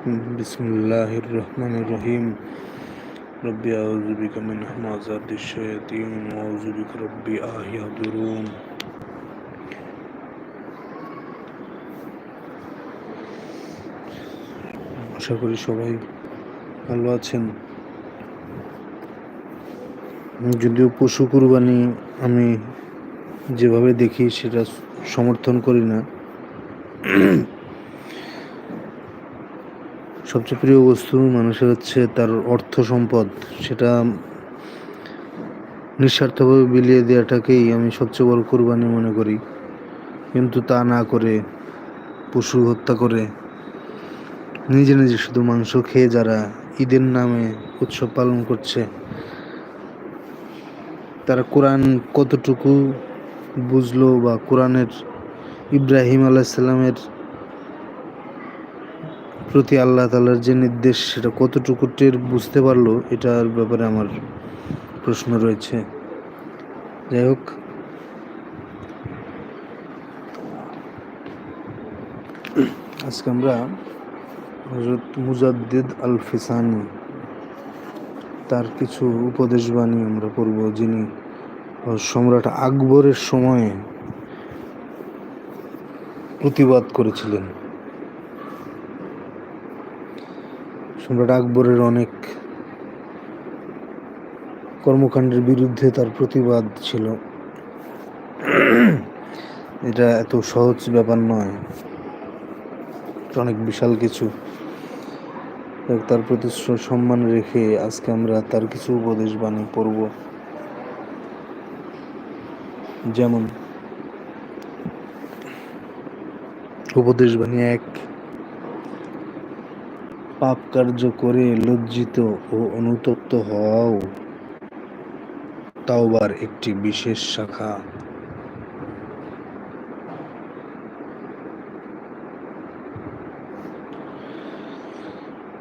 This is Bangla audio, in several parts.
বিসমুল্লাহ রহমান রহিম রব্বি আউজুবিকা মিন হামাজাতি শায়াতিন ওয়া আউজুবিকা আশা করি সবাই ভালো আছেন। যদিও পশু কুরবানি আমি যেভাবে দেখি সেটা সমর্থন করি না। সবচেয়ে প্রিয় বস্তু মানুষের হচ্ছে তার অর্থ সম্পদ। সেটা নিঃস্বার্থভাবে বিলিয়ে দেওয়াটাকেই আমি সবচেয়ে বড় কোরবানি মনে করি। কিন্তু তা না করে পশু হত্যা করে নিজে নিজে শুধু মাংস খেয়ে যারা ঈদের নামে উৎসব পালন করছে, তারা কোরআন কতটুকু বুঝলো বা কোরআনের ইব্রাহিম আলাইসাল্লামের প্রতি আল্লাহ তালার যে নির্দেশ, সেটা কতটুকু টের বুঝতে পারল, এটার ব্যাপারে আমার প্রশ্ন রয়েছে। যাই হোক। আজকে আমরা হজরত মুজাদ্দিদ আল ফিসানি তার কিছু উপদেশ বাণী আমরা পড়ব, যিনি সম্রাট আকবরের সময়ে প্রতিবাদ করেছিলেন। সম্রাট আকবরের অনেক কর্মকাণ্ডের বিরুদ্ধে তার প্রতিবাদ ছিল। এটা এত সহজ ব্যাপার নয়। অনেক বিশাল কিছু। তার প্রতি সম্মান রেখে আজকে আমরা তার কিছু উপদেশ বাণী পড়ব। যেমন, উপদেশ বাণী এক পাপ কার্য করে লজ্জিত ও অনুতপ্ত হওয়াও তাওবার একটি বিশেষ শাখা।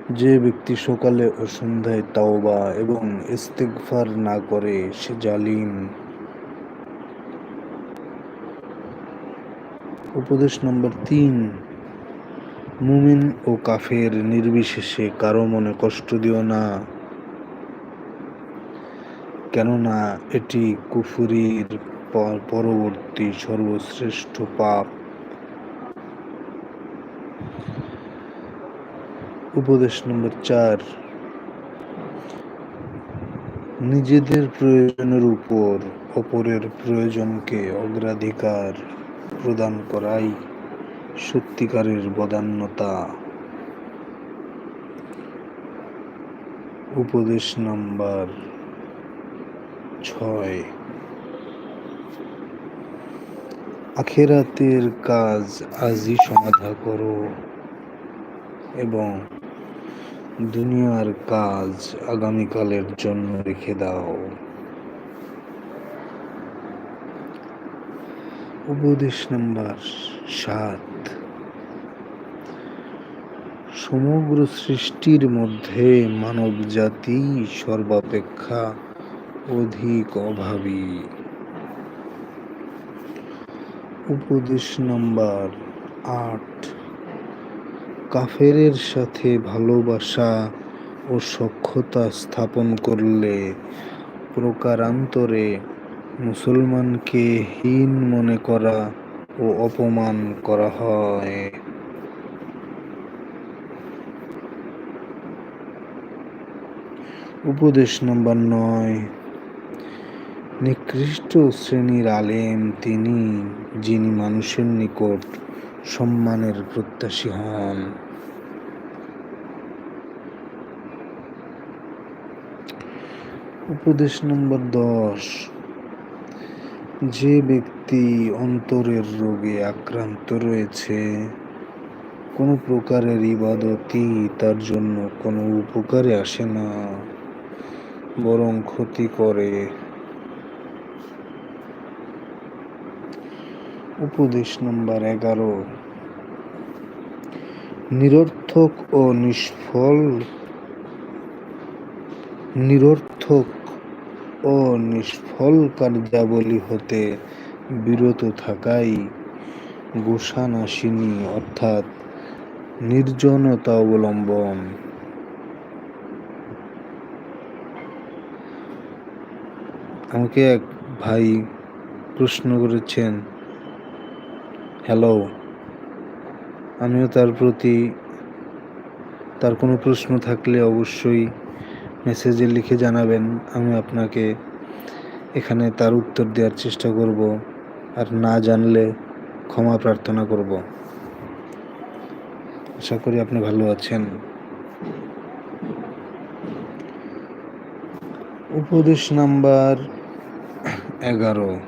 যে ব্যক্তি সকালে ও সন্ধ্যায় তাওবা এবং ইস্তেগফার না করে, সে জালিম। উপদেশ নম্বর তিন মুমিন ও কাফের নির্বিশেষে কারও মনে কষ্ট দিও না। কেননা এটি কুফুরির পরবর্তী সর্বশ্রেষ্ঠ পাপ। উপদেশ নম্বর চার। নিজেদের প্রয়োজনের উপর অপরের প্রয়োজনকে অগ্রাধিকার প্রদান করাই সত্যিকারের বদান্যতা। উপদেশ নাম্বার ছয়। আখেরাতের কাজ আজই সমাধা করো এবং দুনিয়ার কাজ আগামীকালের জন্য রেখে দাও। উপদেশ নাম্বার সাত। সমগ্র সৃষ্টির মধ্যে মানব জাতি সর্বাপেক্ষা অধিক অভাবী। উপদেশ নাম্বার আট। কাফেরের সাথে ভালোবাসা ও সক্ষতা স্থাপন করলে প্রকারান্তরে মুসলমানকে হীন মনে করা ও অপমান করা হয়। উপদেশ নম্বর নয়। নিকৃষ্ট শ্রেণির আলেম তিনি, যিনি মানুষের নিকট সম্মানের প্রত্যাশী হন। উপদেশ নম্বর দশ। যে ব্যক্তি অন্তরের রোগে আক্রান্ত রয়েছে, কোনো প্রকারের ইবাদতই তার জন্য কোনো উপকারে আসে না। বরং ক্ষতি করে। উপদেশ নম্বর এগারো। নিরর্থক ও নিষ্ফল। নিরর্থক ও নিষ্ফল কার্যাবলী হতে বিরত থাকাই গোসানাসিনী, অর্থাৎ নির্জনতা অবলম্বন। আমাকে এক ভাই প্রশ্ন করেছেন, হ্যালো, আমিও তার প্রতি তার কোনো প্রশ্ন থাকলে অবশ্যই মেসেজে লিখে জানাবেন। আমি আপনাকে এখানে তার উত্তর দেওয়ার চেষ্টা করব আর না জানলে ক্ষমা প্রার্থনা করব। আশা করি আপনি ভালো আছেন। উপদেশ নাম্বার এগারো।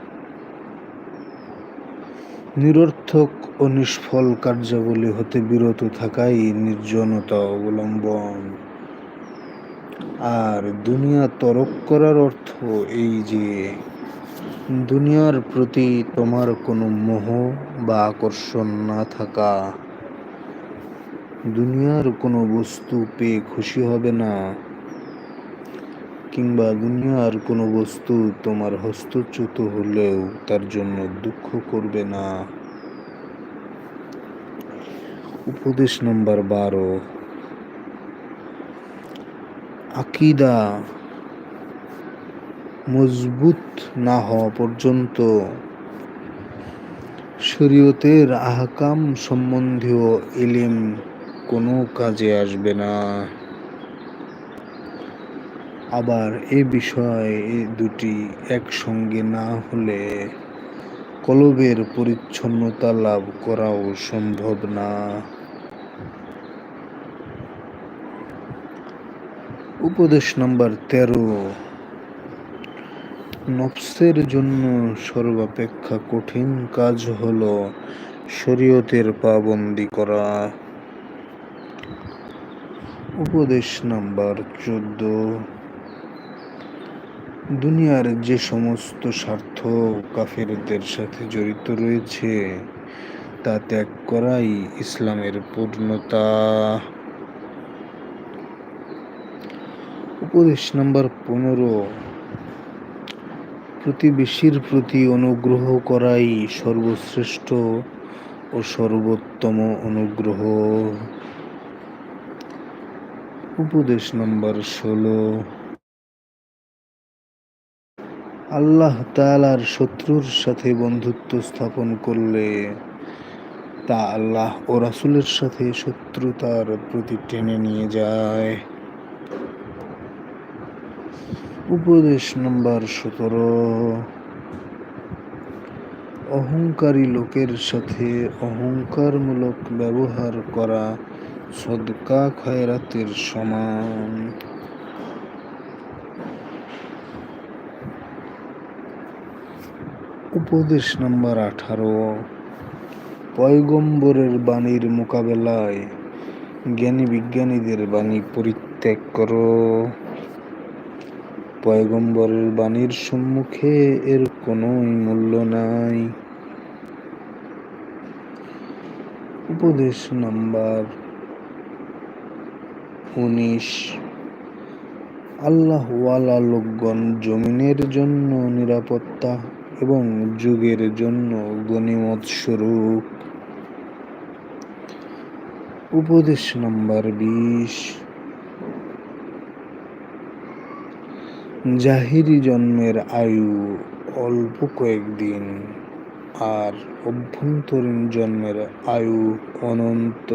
নিরর্থক ও নিষ্ফল কার্যাবলী হতে বিরত থাকাই নির্জনতা অবলম্বন। আর দুনিয়া তরক করার অর্থ এই যে, দুনিয়ার প্রতি তোমার কোনো মোহ বা আকর্ষণ না থাকা। দুনিয়ার কোনো বস্তু পেয়ে খুশি হবে না। কিংবা দুনিয়ার কোনো বস্তু তোমার হস্তচ্যুত হলেও তার জন্য দুঃখ করবে না। উপদেশ নম্বর বারো। আকিদা মজবুত না হওয়া পর্যন্ত শরীয়তের আহকাম সম্বন্ধীয় ইলিম কোনো কাজে আসবে না। আবার এ বিষয়ে দুটি একসঙ্গে না হলে কলবের পরিচ্ছন্নতা লাভ করাও সম্ভব না। উপদেশ নাম্বার তেরো। নফসের জন্য সর্বাপেক্ষা কঠিন কাজ হল শরীয়তের পাবন্দি করা। উপদেশ নাম্বার চোদ্দ। দুনিয়ার যে সমস্ত স্বার্থ কাফেরদের সাথে জড়িত রয়েছে, তা ত্যাগ করাই ইসলামের পূর্ণতা। উপদেশ নাম্বার পনেরো, প্রতিবেশীর প্রতি অনুগ্রহ করাই সর্বশ্রেষ্ঠ ও সর্বোত্তম অনুগ্রহ। উপদেশ নম্বর ষোলো আল্লাহ তালার শত্রুর সাথে বন্ধুত্ব স্থাপন করলে তা আল্লাহ ও রাসুলের সাথে শত্রুতার প্রতি টেনে নিয়ে যায়। উপদেশ নম্বর সতেরো। অহংকারী লোকের সাথে অহংকারমূলক ব্যবহার করা সদকা খয়রাতের সমান। উপদেশ নম্বর আঠারো। পয়গম্বরের বাণীর মোকাবেলায় জ্ঞানী বিজ্ঞানীদের বাণী পরিত্যাগ করো। পয়গম্বরের বাণীর সম্মুখে এর কোনো মূল্য নাই। উপদেশ নাম্বার উনিশ। আল্লাহওয়ালা লোকগণ জমিনের জন্য নিরাপত্তা এবং যুগের জন্য গণিমত স্বরূপ। উপদেশ নাম্বার বিশ। জাহিরি জন্মের আয়ু অল্প কয়েকদিন আর অভ্যন্তরীণ জন্মের আয়ু অনন্ত।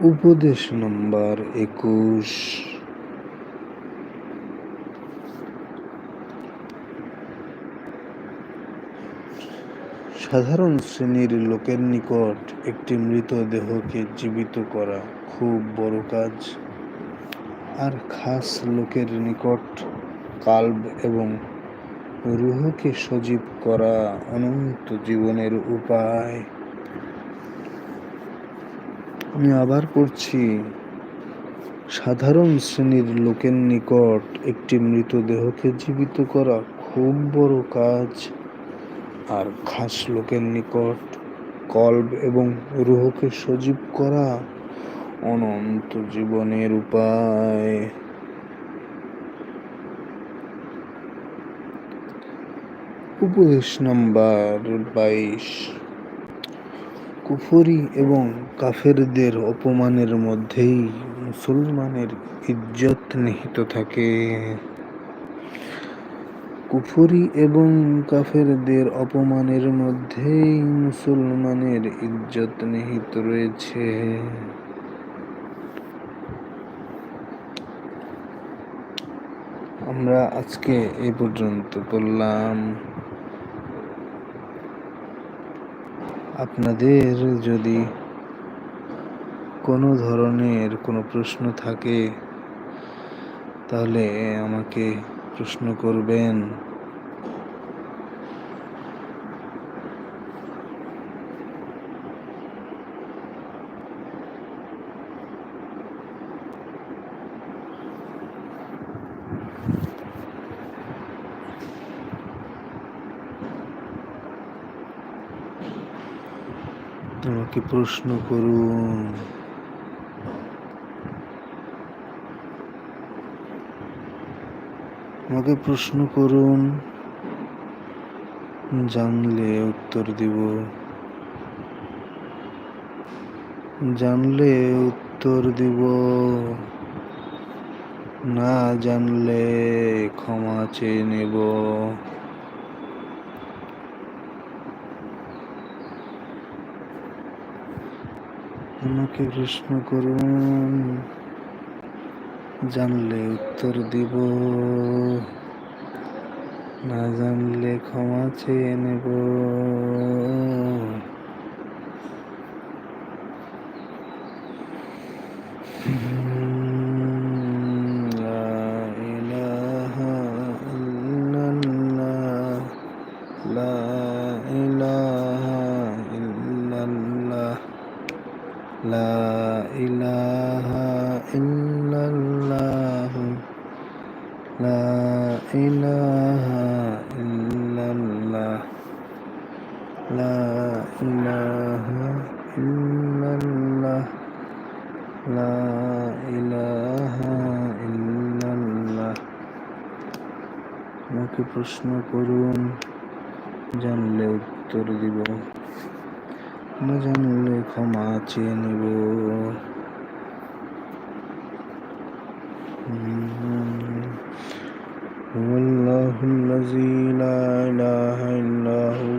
উপদেশ নম্বর একুশ। সাধারণ শ্রেণির লোকের নিকট একটি মৃতদেহকে জীবিত করা খুব বড় কাজ। আর খাস লোকের নিকট কাল্ব এবং রুহকে সজীব করা অনন্ত জীবনের উপায়। আমি আবার পড়ছি, সাধারণ শ্রেণির লোকের নিকট একটি মৃতদেহকে জীবিত করা খুব বড় কাজ। আর খাস লোকের নিকট কল্ব এবং রুহকে সজীব করা অনন্ত জীবনের উপায়। উপদেশ নাম্বার বাইশ। কুফরি এবং কাফেরদের অপমানের মধ্যেই মুসলমানের ইজ্জত নিহিত থাকে। কুফরি এবং কাফেরদের অপমানের মধ্যেই মুসলমানের ইজ্জত নিহিত রয়েছে। আমরা আজকে এ পর্যন্ত বললাম আপনাদের যদি কোনো ধরনের কোনো প্রশ্ন থাকে, তাহলে আমাকে প্রশ্ন করবেন। আমাকে প্রশ্ন করুন। আমাকে প্রশ্ন করুন। জানলে উত্তর দিব। জানলে উত্তর দিব। না জানলে ক্ষমা চেয়ে নেব। আমাকে প্রশ্ন করুন। জানলে উত্তর দিব। না জানলে ক্ষমা চেয়ে নেব। লা ইলাহা ইল্লাল্লাহ লা ইলাহা ইল্লাল্লাহ আমাকে প্রশ্ন করুন জানলে উত্তর দিব না জানলে ক্ষমা চেয়ে নেব هو الله الذي لا إله إلا هو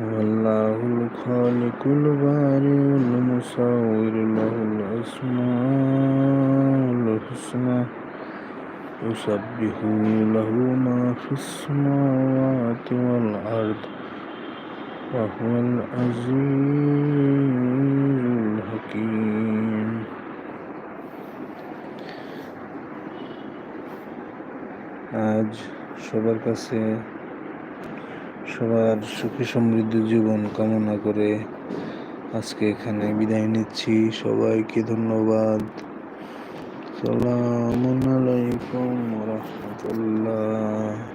هو الله الخالق البارئ المصور له الأسماء الحسنى يسبح له ما في السماوات والأرض وهو العزيز الحكيم আজ সবার কাছে সবার সুখী সমৃদ্ধ জীবন কামনা করে আজকে এখানে বিদায় নিচ্ছি। সবাইকে ধন্যবাদ। সালামুন আলাইকুম রহমতুল্লাহ।